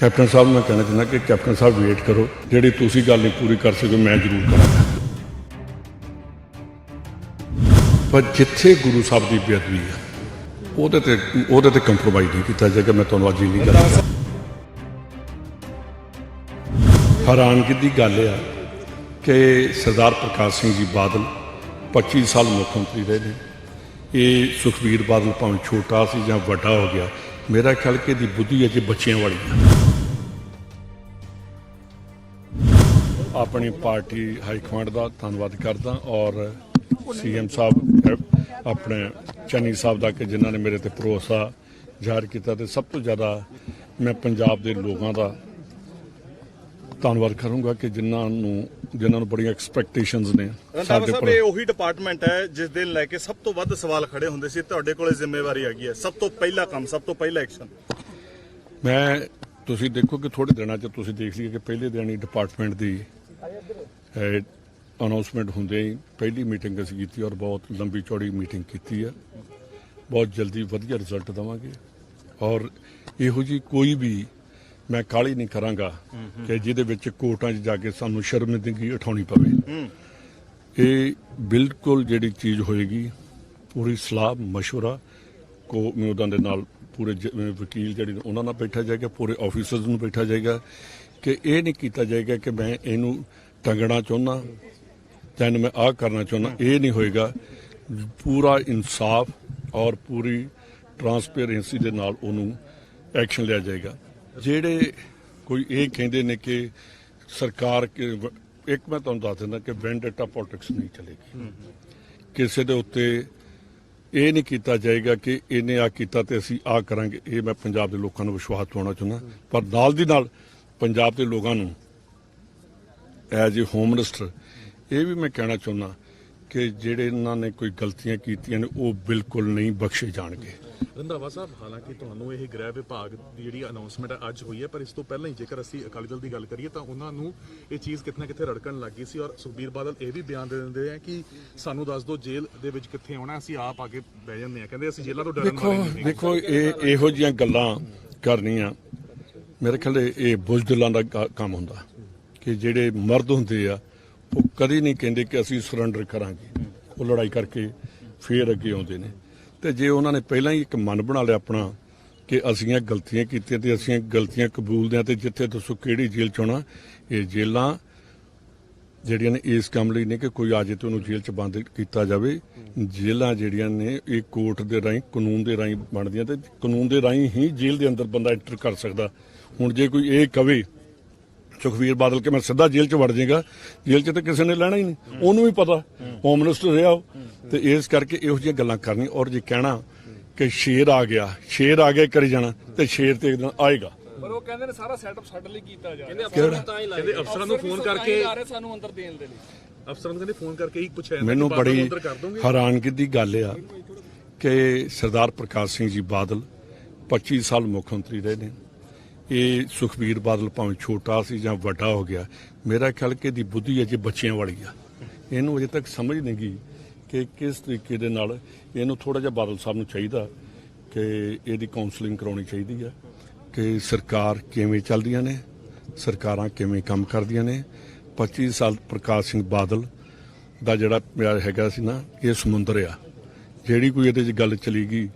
Captain ਸਾਹਿਬ, ਮੈਂ ਕਹਿਣਾ ਚਾਹੁੰਦਾ ਕਿ ਕੈਪਟਨ ਸਾਹਿਬ ਵੇਟ ਕਰੋ। ਜਿਹੜੀ ਤੁਸੀਂ ਗੱਲ ਨਹੀਂ ਪੂਰੀ ਕਰ ਸਕਦੇ, ਮੈਂ ਜ਼ਰੂਰ ਕਰਾਂਗਾ। ਪਰ ਜਿੱਥੇ ਗੁਰੂ ਸਾਹਿਬ ਦੀ ਬੇਅਦਬੀ ਹੈ ਉਹਦੇ ਤੇ ਉਹਦੇ ਤੇ ਕੰਪਰੋਮਾਈਜ਼ ਨਹੀਂ ਕੀਤਾ ਜਾਏਗਾ, ਮੈਂ ਤੁਹਾਨੂੰ ਅੱਜ ਹੀ ਨਹੀਂ ਕਰਾਂਗਾ ਹੈਰਾਨਗੀ ਦੀ ਗੱਲ ਆ ਕਿ ਸਰਦਾਰ ਪ੍ਰਕਾਸ਼ ਸਿੰਘ ਜੀ ਬਾਦਲ 25 ਸਾਲ ਮੁੱਖ ਮੰਤਰੀ ਰਹੇ ਨੇ। ਇਹ ਸੁਖਬੀਰ ਬਾਦਲ ਭਾਵੇਂ ਛੋਟਾ ਸੀ ਜਾਂ ਵੱਡਾ ਹੋ ਗਿਆ, ਮੇਰਾ ਖਿਆਲ ਕਿ ਇਹਦੀ ਬੁੱਧੀ ਅਜੇ ਬੱਚਿਆਂ ਵਾਲੀ ਹੈ ਆਪਣੀ ਪਾਰਟੀ ਹਾਈ ਕਮਾਂਡ ਦਾ ਧੰਨਵਾਦ ਕਰਦਾ ਔਰ ਸੀਐਮ ਸਾਹਿਬ ਆਪਣੇ ਚੰਨੀ ਸਾਹਿਬ ਦਾ ਕਿ ਜਿਨ੍ਹਾਂ ਨੇ ਮੇਰੇ ਤੇ ਭਰੋਸਾ ਜ਼ਾਹਰ ਕੀਤਾ ਤੇ ਸਭ ਤੋਂ ਜ਼ਿਆਦਾ ਮੈਂ ਪੰਜਾਬ ਦੇ ਲੋਕਾਂ ਦਾ ਧੰਨਵਾਦ ਕਰੂੰਗਾ ਕਿ ਜਿਨ੍ਹਾਂ ਨੂੰ ਜਿਨ੍ਹਾਂ ਨੂੰ ਬੜੀਆਂ ਐਕਸਪੈਕਟੇਸ਼ਨਸ ਨੇ ਸਾਡੇ ਪਰ। ਇਹ ਉਹੀ ਡਿਪਾਰਟਮੈਂਟ ਹੈ ਜਿਸ ਦੇ ਲੈ ਕੇ ਸਭ ਤੋਂ ਵੱਧ ਸਵਾਲ ਖੜੇ ਹੁੰਦੇ ਸੀ ਤੁਹਾਡੇ ਕੋਲੇ ਜ਼ਿੰਮੇਵਾਰੀ ਹੈਗੀ ਹੈ। ਸਭ ਤੋਂ ਪਹਿਲਾ ਕੰਮ ਸਭ ਤੋਂ ਪਹਿਲਾ ਐਕਸ਼ਨ ਮੈਂ ਤੁਸੀਂ ਦੇਖੋ ਕਿ ਥੋੜੇ ਦਿਨਾਂ 'ਚ ਤੁਸੀਂ ਦੇਖ ਲਈਏ ਕਿ ਪਹਿਲੇ ਦਿਨ ਹੀ ਡਿਪਾਰਟਮੈਂਟ ਦੀ ਅਨਾਉਂਸਮੈਂਟ ਹੁੰਦੇ ਹੀ ਪਹਿਲੀ ਮੀਟਿੰਗ ਅਸੀਂ ਕੀਤੀ ਔਰ ਬਹੁਤ ਲੰਬੀ ਚੌੜੀ ਮੀਟਿੰਗ ਕੀਤੀ ਹੈ। ਬਹੁਤ ਜਲਦੀ ਵਧੀਆ ਰਿਜ਼ਲਟ ਦਵਾਂਗੇ। ਔਰ ਇਹੋ ਜੀ ਕੋਈ ਵੀ ਮੈਂ ਕਾਲੀ ਨਹੀਂ ਕਰਾਂਗਾ ਕਿ ਜਿਹਦੇ ਵਿੱਚ ਕੋਰਟਾਂ 'ਚ ਜਾ ਕੇ ਸਾਨੂੰ ਸ਼ਰਮਿੰਦਗੀ ਉਠਾਉਣੀ ਪਵੇ। ਇਹ ਬਿਲਕੁਲ ਜਿਹੜੀ ਚੀਜ਼ ਹੋਏਗੀ, ਪੂਰੀ ਸਲਾਹ, ਮਸ਼ਵਰਾ, ਕੋ ਮੈਂ ਉਹਦਾਂ ਦੇ ਨਾਲ ਪੂਰੇ ਵਕੀਲ ਜਿਹੜੇ ਉਹਨਾਂ ਨਾਲ ਬੈਠਾ ਜਾਏਗਾ, ਪੂਰੇ ਆਫੀਸਰਸ ਨੂੰ ਬੈਠਾ ਜਾਏਗਾ। ਕਿ ਇਹ ਨਹੀਂ ਕੀਤਾ ਜਾਏਗਾ ਕਿ ਮੈਂ ਇਹਨੂੰ ਟੰਗਣਾ ਚਾਹੁੰਦਾ ਜਾਂ ਮੈਂ ਆਹ ਕਰਨਾ ਚਾਹੁੰਦਾ ਇਹ ਨਹੀਂ ਹੋਏਗਾ। ਪੂਰਾ ਇਨਸਾਫ ਔਰ ਪੂਰੀ ਟਰਾਂਸਪੇਰੈਂਸੀ ਦੇ ਨਾਲ ਉਹਨੂੰ ਐਕਸ਼ਨ ਲਿਆ ਜਾਏਗਾ। ਜਿਹੜੇ ਕੋਈ ਇਹ ਕਹਿੰਦੇ ਨੇ ਕਿ ਸਰਕਾਰ ਇੱਕ ਮੈਂ ਤੁਹਾਨੂੰ ਦੱਸ ਦਿੰਦਾ ਕਿ ਵੈਂਡੇਟਾ ਪੋਲਿਟਿਕਸ ਨਹੀਂ ਚੱਲੇਗੀ। ਕਿਸੇ ਦੇ ਉੱਤੇ ਇਹ ਨਹੀਂ ਕੀਤਾ ਜਾਏਗਾ ਕਿ ਇਹਨੇ ਆ ਕੀਤਾ ਤੇ ਅਸੀਂ ਆ ਕਰਾਂਗੇ। ਇਹ ਮੈਂ ਪੰਜਾਬ ਦੇ ਲੋਕਾਂ ਨੂੰ ਵਿਸ਼ਵਾਸ ਦਿਵਾਉਣਾ ਚਾਹੁੰਦਾ। ਪਰ ਨਾਲ ਦੀ ਨਾਲ ਪੰਜਾਬ ਦੇ ਲੋਕਾਂ ਨੂੰ ਐਜ਼ ਏ ਹੋਮ ਮਿਨਿਸਟਰ ਇਹ ਵੀ ਮੈਂ ਕਹਿਣਾ ਚਾਹੁੰਦਾ ਕਿ ਜਿਹੜੇ ਇਹਨਾਂ ਨੇ ਕੋਈ ਗਲਤੀਆਂ ਕੀਤੀਆਂ ਨੇ ਉਹ ਬਿਲਕੁਲ ਨਹੀਂ ਬਖਸ਼ੇ ਜਾਣਗੇ। ਰੰਧਾਵਾ ਸਾਹਿਬ ਹਾਲਾਂਕਿ ਤੁਹਾਨੂੰ ਇਹ ਗ੍ਰਹਿ ਵਿਭਾਗ ਦੀ ਜਿਹੜੀ ਅਨਾਉਂਸਮੈਂਟ ਅੱਜ ਹੋਈ ਹੈ ਪਰ ਇਸ ਤੋਂ ਪਹਿਲਾਂ ਹੀ ਜੇਕਰ ਅਸੀਂ ਅਕਾਲੀ ਦਲ ਦੀ ਗੱਲ ਕਰੀਏ ਤਾਂ ਉਹਨਾਂ ਨੂੰ ਇਹ ਚੀਜ਼ ਕਿਤੇ ਨਾ ਕਿਤੇ ਰੜਕਣ ਲੱਗੀ ਸੀ। ਔਰ ਸੁਖਬੀਰ ਬਾਦਲ ਇਹ ਵੀ ਬਿਆਨ ਦੇ ਦਿੰਦੇ ਆ ਕਿ ਸਾਨੂੰ ਦੱਸ ਦਿਓ ਜੇਲ੍ਹ ਦੇ ਵਿੱਚ ਕਿੱਥੇ ਆਉਣਾ ਅਸੀਂ ਆਪ ਆ ਕੇ ਬਹਿ ਜਾਂਦੇ ਆ। ਕਹਿੰਦੇ ਅਸੀਂ ਜੇਲ੍ਹਾਂ ਤੋਂ ਡਰਨ ਦੇਖੋ ਵਾਲੇ ਨਹੀਂ ਦੇਖੋ ਇਹ ਇਹੋ ਜੀਆਂ ਗੱਲਾਂ ਕਰਨੀਆਂ। ਮੇਰੇ ਖਿਆਲ ਇਹ- ਇਹ ਬੁਜ਼ਦਿਲਾਂ ਦਾ ਕ- ਕੰਮ ਹੁੰਦਾ। ਕਿ ਜਿਹੜੇ ਮਰਦ ਹੁੰਦੇ ਆ, ਉਹ ਕਦੀ ਨਹੀਂ ਕਹਿੰਦੇ ਕਿ ਅਸੀਂ ਸਰੈਂਡਰ ਕਰਾਂਗੇ। ਉਹ ਲੜਾਈ ਕਰਕੇ ਫੇਰ ਅੱਗੇ ਆਉਂਦੇ ਨੇ। ਤੇ ਜੇ ਉਹਨਾਂ ਨੇ ਪਹਿਲਾਂ ਹੀ ਇੱਕ ਮਨ ਬਣਾ ਲਿਆ ਆਪਣਾ ਕਿ ਅਸੀਂ ਇਹ ਗਲਤੀਆਂ ਕੀਤੀਆਂ ਤੇ ਅਸੀਂ ਗਲਤੀਆਂ ਕਬੂਲਦੇ ਹਾਂ ਤੇ ਜਿੱਥੇ ਦੱਸੋ ਕਿਹੜੀ ਜੇਲ੍ਹ ਚ ਆਉਣਾ, ਇਹ ਜੇਲ੍ਹਾਂ ਜਿਹੜੀਆਂ ਨੇ ਇਸ ਕੰਮ ਲਈ ਨੇ ਕਿ ਕੋਈ ਆ ਜੇ ਤੇ ਉਹਨੂੰ ਜੇਲ੍ਹ 'ਚ ਬੰਦ ਕੀਤਾ ਜਾਵੇ। ਜੇਲ੍ਹਾਂ ਜਿਹੜੀਆਂ ਨੇ, ਇਹ ਕੋਰਟ ਦੇ ਰਾਹੀਂ, ਕਾਨੂੰਨ ਦੇ ਰਾਹੀਂ ਬਣਦੀਆਂ ਤੇ ਕਾਨੂੰਨ ਦੇ ਰਾਹੀਂ ਹੀ ਜੇਲ੍ਹ ਦੇ ਅੰਦਰ ਬੰਦਾ ਐਂਟਰ ਕਰ ਸਕਦਾ। ਹੁਣ ਜੇ ਕੋਈ ਇਹ ਕਵੇ ਸੁਖਵੀਰ ਬਾਦਲ ਕਿ ਮੈਂ ਸਿੱਧਾ ਜੇਲ੍ਹ 'ਚ ਵੜ ਜਾਏਗਾ ਜੇਲ੍ਹ 'ਚ ਤਾਂ ਕਿਸੇ ਨੇ ਲੈਣਾ ਹੀ ਨਹੀਂ ਉਹਨੂੰ ਵੀ ਪਤਾ ਹੋਮ ਮਿਨਿਸਟਰ ਰਿਹਾ ਉਹ। ਤੇ ਇਸ ਕਰਕੇ ਇਹੋ ਜਿਹੀਆਂ ਗੱਲਾਂ ਕਰਨੀਆਂ ਔਰ ਜੇ ਕਹਿਣਾ ਕਿ ਸ਼ੇਰ ਆ ਗਿਆ ਸ਼ੇਰ ਆ ਗਿਆ ਕਰੀ ਜਾਣਾ ਤੇ ਸ਼ੇਰ ਤੇ ਇੱਕ ਦਿਨ ਆਏਗਾ। ਪਰ ਉਹ ਕਹਿੰਦੇ ਨੇ ਸਾਰਾ ਸੈਟਅਪ ਸਾਡੇ ਲਈ ਕੀਤਾ ਜਾ ਕਹਿੰਦੇ ਰਿਹਾ ਕਹਿੰਦੇ ਅਫਸਰਾਂ ਨੂੰ ਫੋਨ ਕਰਕੇ ਆ ਰਹੇ ਸਾਨੂੰ ਅੰਦਰ ਦੇਣ ਦੇ ਲਈ। ਅਫਸਰਾਂ ਨੂੰ ਕਹਿੰਦੇ ਫੋਨ ਕਰਕੇ ਹੀ ਪੁੱਛਿਆ ਮੈਨੂੰ ਬੜੀ ਅੰਦਰ ਕਰ ਦੋਗੇ? ਹੈਰਾਨਗੀ ਦੀ ਗੱਲ ਆ ਕਿ ਸਰਦਾਰ ਪ੍ਰਕਾਸ਼ ਸਿੰਘ ਜੀ ਬਾਦਲ 25 ਸਾਲ ਮੁੱਖ ਮੰਤਰੀ ਰਹੇ ਨੇ। ਇਹ ਸੁਖਬੀਰ ਬਾਦਲ ਭਾਵੇਂ ਛੋਟਾ ਸੀ ਜਾਂ ਵੱਡਾ ਹੋ ਗਿਆ, ਮੇਰਾ ਖਿਆਲ ਕਿ ਇਹਦੀ ਬੁੱਧੀ ਅਜੇ ਬੱਚਿਆਂ ਵਾਲੀ ਆ। ਇਹਨੂੰ ਅਜੇ ਤੱਕ ਸਮਝ ਨਹੀਂ ਗਈ ਕਿ ਕਿਸ ਤਰੀਕੇ ਦੇ ਨਾਲ ਇਹਨੂੰ ਥੋੜਾ ਜਿਹਾ ਬਾਦਲ ਸਾਹਿਬ ਨੂੰ ਚਾਹੀਦਾ ਕਿ ਇਹਦੀ ਕਾਉਂਸਲਿੰਗ ਕਰਾਉਣੀ ਚਾਹੀਦੀ ਆ, ਕਿ ਸਰਕਾਰ ਕਿਵੇਂ ਚੱਲਦੀਆਂ ਨੇ, ਸਰਕਾਰਾਂ ਕਿਵੇਂ ਕੰਮ ਕਰਦੀਆਂ ਨੇ। 25 ਸਾਲ ਪ੍ਰਕਾਸ਼ ਸਿੰਘ ਬਾਦਲ ਦਾ ਜਿਹੜਾ ਪਿਆਰ ਹੈਗਾ ਸੀ ਨਾ, ਇਹ ਸਮੁੰਦਰ ਆ। ਜਿਹੜੀ ਕੋਈ ਇਹਦੇ 'ਚ ਗੱਲ ਚਲੀ ਗਈ,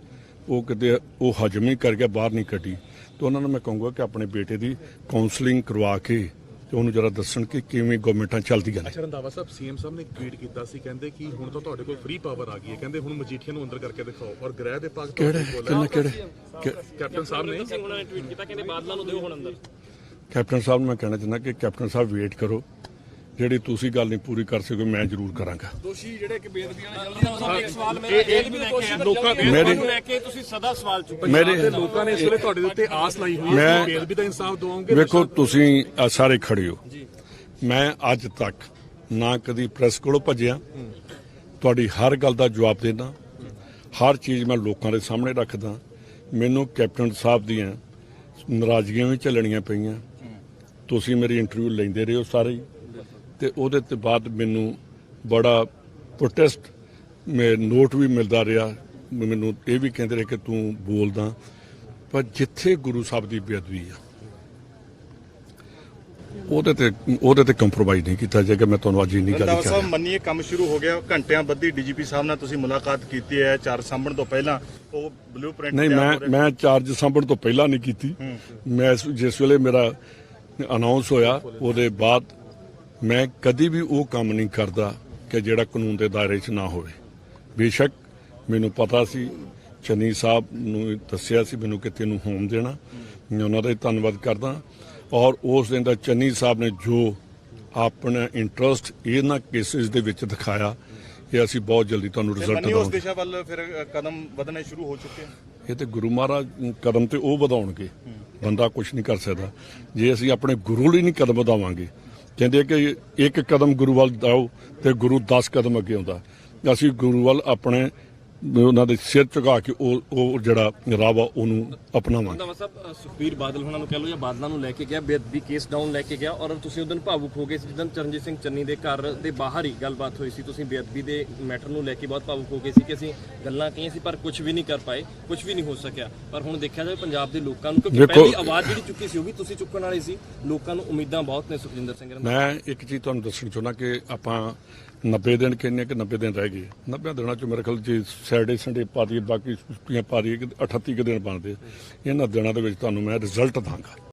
ਉਹ ਕਿਤੇ ਉਹ ਹਜਮ ਹੀ ਕਰ ਗਿਆ, ਬਾਹਰ ਨਹੀਂ ਕੱਢੀ। ਤੇ ਉਹਨਾਂ ਨੂੰ ਮੈਂ ਕਹੂੰਗਾ ਕਿ ਆਪਣੇ ਬੇਟੇ ਦੀ ਕਾਉਂਸਲਿੰਗ ਕਰਵਾ ਕੇ ਤੇ ਉਹਨੂੰ ਜਰਾ ਦੱਸਣ ਕਿ ਕਿਵੇਂ ਗਵਰਨਮੈਂਟਾਂ ਚੱਲਦੀਆਂ ਨੇ ਰੰਧਾਵਾ ਸਾਹਿਬ ਸੀਐਮ ਸਾਹਿਬ ਨੇ ਟਵੀਟ ਕੀਤਾ ਸੀ ਕਹਿੰਦੇ ਕਿ ਹੁਣ ਤਾਂ ਤੁਹਾਡੇ ਕੋਲ ਫ੍ਰੀ ਪਾਵਰ ਆ ਗਈ ਹੈ। ਕਹਿੰਦੇ ਹੁਣ ਮਜੀਠੀਆ ਨੂੰ ਅੰਦਰ ਕਰਕੇ ਦਿਖਾਓ। ਔਰ ਗ੍ਰਹਿ ਕਿਹੜੇ? ਕਿੰਨਾ ਹੈ ਕਿਹੜੇ? ਕਿ- ਕੈਪਟਨ ਸਾਹਿਬ ਨੇ? ਸਿੰਘ ਉਹਨਾਂ ਨੇ ਟਵੀਟ ਕੀਤਾ ਕਹਿੰਦੇ ਬਾਦਲਾਂ ਨੂੰ ਦਿਓ ਹੁਣ ਅੰਦਰ। ਕੈਪਟਨ ਸਾਹਿਬ ਨੂੰ ਮੈਂ ਕਹਿਣਾ ਚਾਹੁੰਦਾ ਕਿ ਕੈਪਟਨ ਸਾਹਿਬ ਵੇਟ ਕਰੋ। ਜਿਹੜੀ ਤੁਸੀਂ ਗੱਲ ਨਹੀਂ ਪੂਰੀ ਕਰ ਸਕਦੇ ਮੈਂ ਜ਼ਰੂਰ ਕਰਾਂਗਾ। ਦੋਸ਼ੀ ਜਿਹੜੇ ਕਿ ਬੇਦਬੀਆਂ ਨਾਲ ਜਲਦੀ ਨਾਲ ਸਵਾਲ ਮੇਰਾ ਇਹ ਵੀ ਲੈ ਕੇ ਲੋਕਾਂ ਦੇ ਲੈ ਕੇ ਤੁਸੀਂ ਸਦਾ ਸਵਾਲ ਚੁੱਕੋ ਮੇਰੇ ਲੋਕਾਂ ਨੇ ਇਸ ਵੇਲੇ ਤੁਹਾਡੇ ਦੇ ਉੱਤੇ ਆਸ ਲਾਈ ਹੋਈ ਹੈ ਮੈਂ- ਕਿ ਵੀ ਤਾਂ ਇਨਸਾਫ ਦਿਵਾਓਗੇ ਵੇਖੋ ਤੁਸੀਂ ਸਾਰੇ ਖੜੇ ਹੋ। ਮੈਂ ਅੱਜ ਤੱਕ ਨਾ ਕਦੀ ਪ੍ਰੈਸ ਕੋਲੋਂ ਭੱਜਿਆ। ਤੁਹਾਡੀ ਹਰ ਗੱਲ ਦਾ ਜਵਾਬ ਦੇਣਾ ਹਰ ਚੀਜ਼ ਮੈਂ ਲੋਕਾਂ ਦੇ ਸਾਹਮਣੇ ਰੱਖਦਾ। ਮੈਨੂੰ ਕੈਪਟਨ ਸਾਹਿਬ ਦੀਆਂ ਨਾਰਾਜ਼ਗੀਆਂ ਵੀ ਝੱਲਣੀਆਂ ਪਈਆਂ। ਤੁਸੀਂ ਮੇਰੀ ਇੰਟਰਵਿਊ ਲੈਂਦੇ ਰਹੇ ਹੋ ਸਾਰੇ। ਹੀ ਤੇ ਉਹਦੇ ਤੇ ਬਾਅਦ ਮੈਨੂੰ ਬੜਾ ਪ੍ਰੋਟੈਸਟ ਮੈਂ ਨੋਟ ਵੀ ਮਿਲਦਾ ਰਿਹਾ। ਮੈਨੂੰ ਇਹ ਵੀ ਕਹਿੰਦੇ ਰਹੇ ਕਿ ਤੂੰ ਬੋਲਦਾ ਪਰ ਜਿੱਥੇ ਗੁਰੂ ਸਾਹਿਬ ਦੀ ਬੇਅਦਬੀ ਆ ਉਹਦੇ ਤੇ ਉਹਦੇ ਤੇ ਕੰਪਰੋਮਾਈਜ਼ ਨਹੀਂ ਕੀਤਾ ਜਾਏਗਾ। ਮੈਂ ਤੁਹਾਨੂੰ ਅੱਜ ਹੀ ਨਹੀਂ ਗੱਲ ਕਰ ਸਾਹਿਬ ਮੰਨੀਏ ਕੰਮ ਸ਼ੁਰੂ ਹੋ ਗਿਆ ਘੰਟਿਆਂ ਬੱਧੀ ਡੀਜੀਪੀ ਸਾਹਿਬ ਨਾਲ ਤੁਸੀਂ ਮੁਲਾਕਾਤ ਕੀਤੀ ਹੈ ਚਾਰ ਸਾਂਭਣ ਤੋਂ ਪਹਿਲਾਂ। ਉਹ ਬਲੂਪ੍ਰਿੰਟ ਨਹੀਂ ਮੈਂ ਮੈਂ ਚਾਰਜ ਸਾਂਭਣ ਤੋਂ ਪਹਿਲਾਂ ਨਹੀਂ ਕੀਤੀ। ਮੈਂ ਜਿਸ ਵੇਲੇ ਮੇਰਾ ਅਨਾਉਂਸ ਹੋਇਆ ਉਹਦੇ ਬਾਅਦ ਮੈਂ ਕਦੀ ਵੀ ਉਹ ਕੰਮ ਨਹੀਂ ਕਰਦਾ ਕਿ ਜਿਹੜਾ ਕਾਨੂੰਨ ਦੇ ਦਾਇਰੇ 'ਚ ਨਾ ਹੋਵੇ। ਬੇਸ਼ੱਕ ਮੈਨੂੰ ਪਤਾ ਸੀ ਚੰਨੀ ਸਾਹਿਬ ਨੂੰ ਦੱਸਿਆ ਸੀ ਮੈਨੂੰ ਕਿ ਤੈਨੂੰ ਹੋਮ ਦੇਣਾ। ਮੈਂ ਉਹਨਾਂ ਦਾ ਧੰਨਵਾਦ ਕਰਦਾ। ਔਰ ਉਸ ਦਿਨ ਦਾ ਚੰਨੀ ਸਾਹਿਬ ਨੇ ਜੋ ਆਪਣਾ ਇੰਟਰਸਟ ਇਹਨਾਂ ਕੇਸਿਸ ਦੇ ਵਿੱਚ ਦਿਖਾਇਆ ਇਹ ਅਸੀਂ ਬਹੁਤ ਜਲਦੀ ਤੁਹਾਨੂੰ ਰਿਜ਼ਲਟ ਮੰਨੀ ਉਸ ਦਵਾਂਗੇ ਦਿਸ਼ਾ ਵੱਲ ਫਿਰ ਕਦਮ ਵਧਣੇ ਸ਼ੁਰੂ ਹੋ ਚੁੱਕੇ ਹਨ? ਇਹ ਤੇ ਗੁਰੂ ਮਹਾਰਾਜ ਕਦਮ ਤੇ ਉਹ ਵਧਾਉਣਗੇ। ਬੰਦਾ ਕੁਝ ਨਹੀਂ ਕਰ ਸਕਦਾ। ਜੇ ਅਸੀਂ ਆਪਣੇ ਗੁਰੂ ਲਈ ਨਹੀਂ ਕਦਮ ਵਧਾਵਾਂਗੇ ਕਹਿੰਦੇ ਕਿ ਇੱਕ ਕਦਮ ਗੁਰੂ ਵੱਲ ਦਾਓ ਤੇ ਗੁਰੂ 10 ਕਦਮ ਅੱਗੇ ਆਉਂਦਾ। ਅਸੀਂ ਗੁਰੂ ਵੱਲ ਆਪਣੇ ਉਹਨਾਂ ਦੇ ਸਿਰ ਝੁਕਾ ਕੇ ਉਹ ਉਹ ਜਿਹੜਾ ਰਾਹ ਵਾ ਉਹਨੂੰ ਅਪਣਾਵਾਂਗੇ। ਰੰਧਾਵਾ ਸਾਹਿਬ ਸੁਖਬੀਰ ਬਾਦਲ ਹੁਣਾਂ ਨੂੰ ਕਹਿ ਲਓ ਜਾਂ ਬਾਦਲਾਂ ਨੂੰ ਲੈ ਕੇ ਗਿਆ ਬੇਅਦਬੀ ਕੇਸ ਡਾਊਨ ਲੈ ਕੇ ਗਿਆ ਔਰ ਤੁਸੀਂ ਉਦੋਂ ਭਾਵੁਕ ਹੋ ਗਏ ਸੀ ਜਦੋਂ ਚਰਨਜੀਤ ਸਿੰਘ ਚੰਨੀ ਦੇ ਘਰ ਦੇ ਬਾਹਰ ਹੀ ਗੱਲਬਾਤ ਹੋਈ ਸੀ ਤੁਸੀਂ ਬੇਅਦਬੀ ਦੇ ਮੈਟਰ ਨੂੰ ਲੈ ਕੇ ਬਹੁਤ ਭਾਵੁਕ ਹੋ ਗਏ ਸੀ ਕਿ ਅਸੀਂ ਗੱਲਾਂ ਕਹੀਆਂ ਸੀ ਪਰ ਕੁਝ ਵੀ ਨਹੀਂ ਕਰ ਪਾਏ ਕੁਝ ਵੀ ਨਹੀਂ ਹੋ ਸਕਿਆ। ਪਰ ਹੁਣ ਦੇਖਿਆ ਜਾਵੇ ਪੰਜਾਬ ਦੇ ਲੋਕਾਂ ਨੂੰ ਕਿਉਂਕਿ ਪਹਿਲੀ ਆਵਾਜ਼ ਜਿਹੜੀ ਚੁੱਕੀ ਸੀ ਉਹ ਵੀ ਤੁਸੀਂ ਚੁੱਕਣ ਵਾਲੇ ਸੀ। ਲੋਕਾਂ ਨੂੰ ਉਮੀਦਾਂ ਬਹੁਤ ਨੇ ਸੁਖਜਿੰਦਰ ਸਿੰਘ ਰੰਧਾਵਾ। ਮੈਂ ਇੱਕ ਚੀਜ਼ ਤੁਹਾਨੂੰ ਦੱਸਣਾ ਚਾਹੁੰਦਾ ਕਿ ਆਪਾਂ 90 ਦਿਨ ਕਹਿੰਦੇ ਕਿ 90 ਦਿਨ ਰਹਿ ਗਏ। 90 ਦਿਨਾਂ ਚ ਮੇਰੇ ਖਿਆਲ ਜੀ ਸੈਟਰਡੇ ਸੰਡੇ ਪਾ ਦਈਏ, ਬਾਕੀ ਛੁੱਟੀਆਂ ਪਾ ਦਈਏ ਕਿ 38 ਕੁ ਦਿਨ ਬਣਦੇ ਇਹਨਾਂ ਦਿਨਾਂ ਦੇ ਵਿੱਚ ਤੁਹਾਨੂੰ ਮੈਂ ਰਿਜ਼ਲਟ ਦਾਂਗਾ